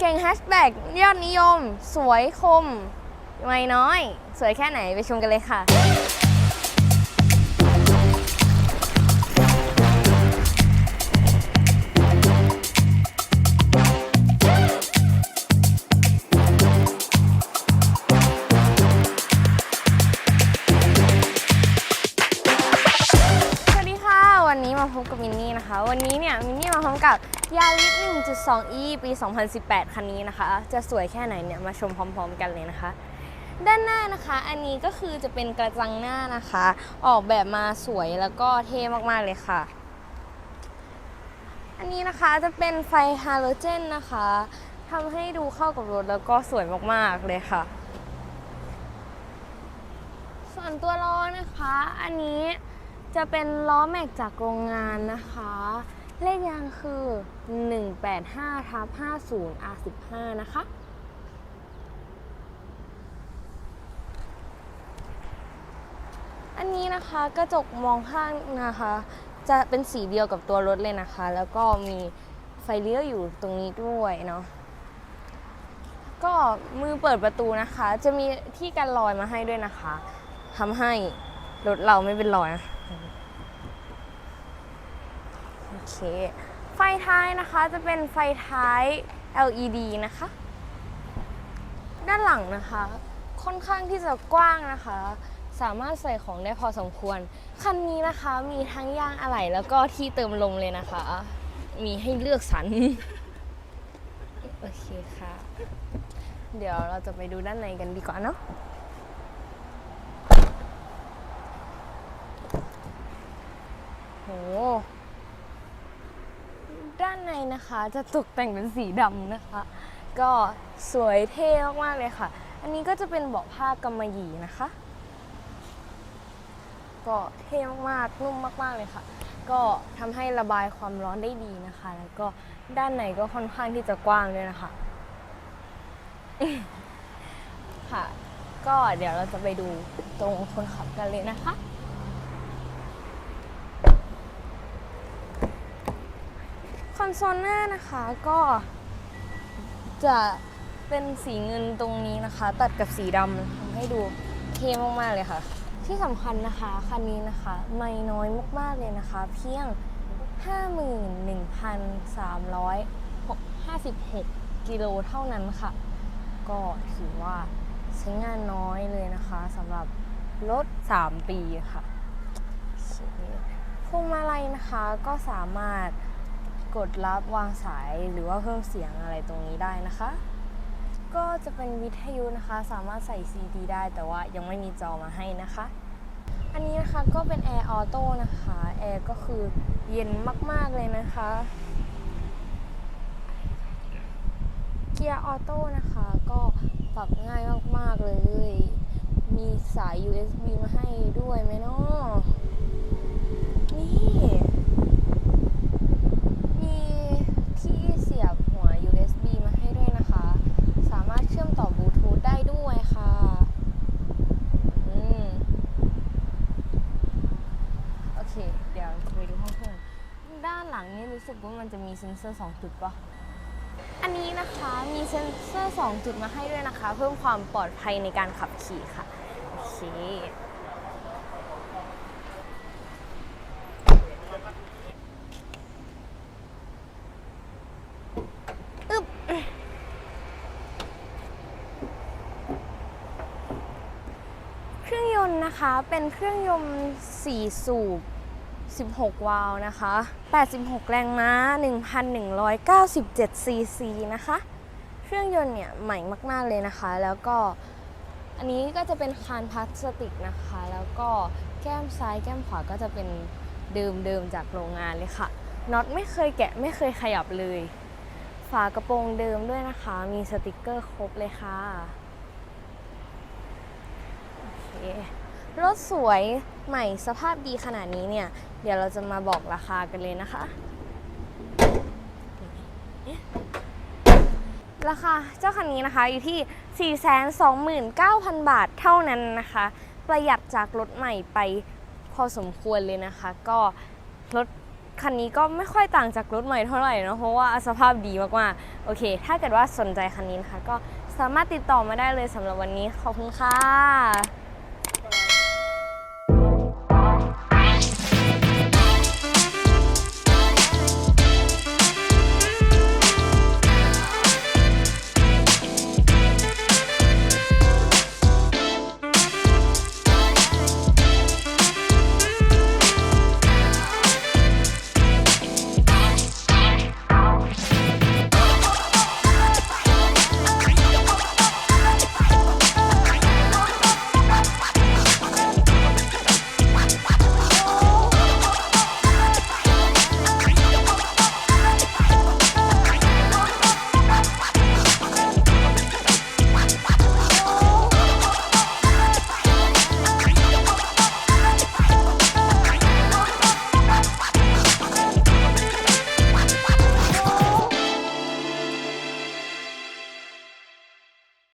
เก่งแฮชแท็กยอดนิยม สวยคม ไม่น้อย สวยแค่ไหนไปชมกันเลยค่ะ วันนี้เนี่ยมินนี่มาพร้อมกับยาริส 1.2e ปี 2018 คันนี้นะคะ จะสวยแค่ไหนเนี่ยมาชมพร้อม ๆ กันเลยนะคะ ด้านหน้านะคะอันนี้ก็คือจะเป็นกระจังหน้านะคะ ออกแบบมาสวยแล้วก็เท่มากๆเลยค่ะ อันนี้นะคะจะเป็นไฟฮาโลเจนนะคะทำให้ดูเข้ากับรถแล้วก็สวยมากๆเลยค่ะ ส่วนตัวล้อนะคะ อันนี้ จะเป็นล้อแม็กจากโรงงานนะคะ เลขยางคือ 185ทับ50 R15 นะคะ อันนี้นะคะกระจกมองข้างนะคะ จะเป็นสีเดียวกับตัวรถเลยนะคะ แล้วก็มีไฟเลี้ยวอยู่ตรงนี้ด้วยเนาะก็มือเปิดประตูนะคะ จะมีที่กันรอยมาให้ด้วยนะคะทำให้รถเราไม่เป็นรอยนะ เค ไฟท้ายนะคะจะเป็นไฟท้าย LED นะคะ ด้านหลังนะคะ ค่อนข้างที่จะกว้างนะคะ สามารถใส่ของได้พอสมควร คันนี้นะคะมีทั้งยางอะไหล่แล้วก็ที่เติมลมเลยนะคะ มีให้เลือกสรรโอเคค่ะ เดี๋ยวเราจะไปดูด้านในกันดีกว่าเนาะโห ด้านในนะคะจะตกแต่งเป็นสีดำนะคะ ก็สวยเท่มากๆเลยค่ะ อันนี้ก็จะเป็นเบาะผ้ากำมะหยี่นะคะ ก็เท่มากๆนุ่มมากๆเลยค่ะ ก็ทำให้ระบายความร้อนได้ดีนะคะ แล้วก็ด้านในก็ค่อนข้างที่จะกว้างด้วยนะคะค่ะ ก็เดี๋ยวเราจะไปดูตรงคนขับกันเลยนะคะ อนโซลหน้านะคะก็จะเป็นสีเงินตรงนี้นะคะ ตัดกับสีดำทำให้ดูเท่มากๆเลยค่ะ ที่สำคัญนะคะคันนี้นะคะไม่น้อยมากๆเลยนะคะ เพียง 51,356 กิโลเท่านั้นค่ะ ก็ถือว่าใช้งานน้อยเลยนะคะสำหรับรถ 3 ปีค่ะพวงมาลัยนะคะก็สามารถ กดรับวางสายหรือว่าเพิ่มเสียงอะไรตรงนี้ได้นะคะ ก็จะเป็นวิทยุนะคะ สามารถใส่ซีดีได้แต่ว่ายังไม่มีจอมาให้นะคะ อันนี้นะคะก็เป็นแอร์ออโต้นะคะแอร์ก็คือเย็นมาก ๆ เลยนะคะเกียร์ออโต้นะคะก็ปรับง่ายมาก ๆ เลย มีสาย USB มาให้ด้วยไหมเนาะนี่ มีที่เสียบหัว USB มาให้ด้วยนะคะ สามารถเชื่อมต่อบลูทูธได้ด้วยค่ะ อืม โอเค เดี๋ยวจะไปดูห้องเครื่องด้านหลังนี่ รู้สึกว่ามันจะมีเซ็นเซอร์ 2 จุดปะอันนี้นะคะมีเซ็นเซอร์ 2 จุดมาให้ด้วยนะคะ เพิ่มความปลอดภัยในการขับขี่ค่ะ โอเคอึบเครื่องยนต์นะคะเป็นเครื่องยนต์4สูบ 16วาล์วนะคะ 86 แรงม้า 1,197 ซีซีนะคะ เครื่องยนต์เนี่ยใหม่มาก ๆ เลยนะคะ แล้วก็อันนี้ก็จะเป็นคานพลาสติกนะคะ แล้วก็แก้มซ้ายแก้มขวาก็จะเป็นเดิมๆจากโรงงานเลยค่ะน็อตไม่เคยแกะไม่เคยขยับเลย ฝากระโปรงเดิมด้วยนะคะ มีสติกเกอร์ครบเลยค่ะ โอเค รถสวยใหม่สภาพดีขนาดนี้เนี่ย เดี๋ยวเราจะมาบอกราคากันเลยนะคะ ราคาเจ้าคันนี้นะคะอยู่ที่ 429,000 บาทเท่านั้นนะคะ ประหยัดจากรถใหม่ไปพอสมควรเลยนะคะ ก็รถคันนี้ก็ไม่ค่อยต่างจากรถใหม่เท่าไหร่นะเพราะว่าสภาพดีมากๆโอเค ถ้าเกิดว่าสนใจคันนี้นะคะ ก็สามารถติดต่อมาได้เลยสำหรับวันนี้ขอบคุณค่ะ